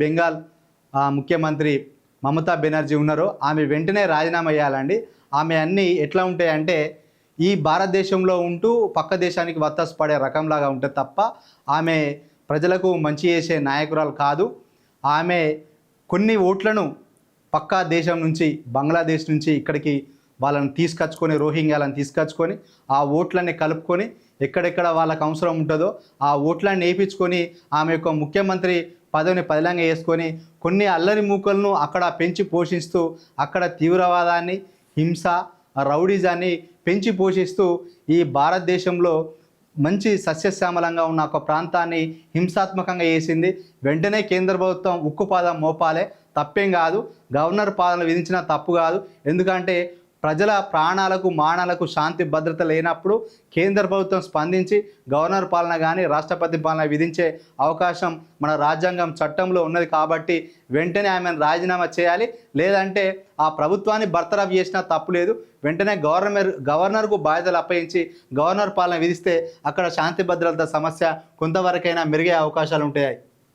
బెంగాల్ ముఖ్యమంత్రి మమతా బెనర్జీ ఉన్నారో ఆమె వెంటనే రాజీనామా చేయాలండి. ఆమె అన్నీ ఎట్లా ఉంటాయంటే ఈ భారతదేశంలో ఉంటూ పక్క దేశానికి వత్తసు పడే రకంలాగా ఉంటుంది తప్ప ఆమె ప్రజలకు మంచి చేసే నాయకురాలు కాదు. ఆమె కొన్ని ఓట్లను పక్కా దేశం నుంచి బంగ్లాదేశ్ నుంచి ఇక్కడికి వాళ్ళని తీసుకొచ్చుకొని రోహింగ్యాలను తీసుకొచ్చుకొని ఆ ఓట్లని కలుపుకొని ఎక్కడెక్కడ వాళ్ళకు అవసరం ఉంటుందో ఆ ఓట్లని వేయించుకొని ఆమె యొక్క ముఖ్యమంత్రి పదవిని పదిలంగా వేసుకొని కొన్ని అల్లరి మూకలను అక్కడ పెంచి పోషిస్తూ అక్కడ తీవ్రవాదాన్ని హింస రౌడీజాన్ని పెంచి పోషిస్తూ ఈ భారతదేశంలో మంచి సస్యశ్యామలంగా ఉన్న ఒక ప్రాంతాన్ని హింసాత్మకంగా వేసింది. వెంటనే కేంద్ర ప్రభుత్వం ఉక్కుపాదం మోపాలే. తప్పేం కాదు. గవర్నర్ పాలన విధించిన తప్పు కాదు. ఎందుకంటే ప్రజల ప్రాణాలకు మానాలకు శాంతి భద్రత లేనప్పుడు కేంద్ర ప్రభుత్వం స్పందించి గవర్నర్ పాలన కానీ రాష్ట్రపతి పాలన విధించే అవకాశం మన రాజ్యాంగం చట్టంలో ఉన్నది కాబట్టి వెంటనే ఆమెను రాజీనామా చేయాలి. లేదంటే ఆ ప్రభుత్వాన్ని బర్తరఫ్ చేసినా తప్పు లేదు. వెంటనే గవర్నర్ గవర్నర్కు బాధ్యతలు అప్పగించి గవర్నర్ పాలన విధిస్తే అక్కడ శాంతి భద్రత సమస్య కొంతవరకైనా మెరుగే అవకాశాలు ఉంటాయి.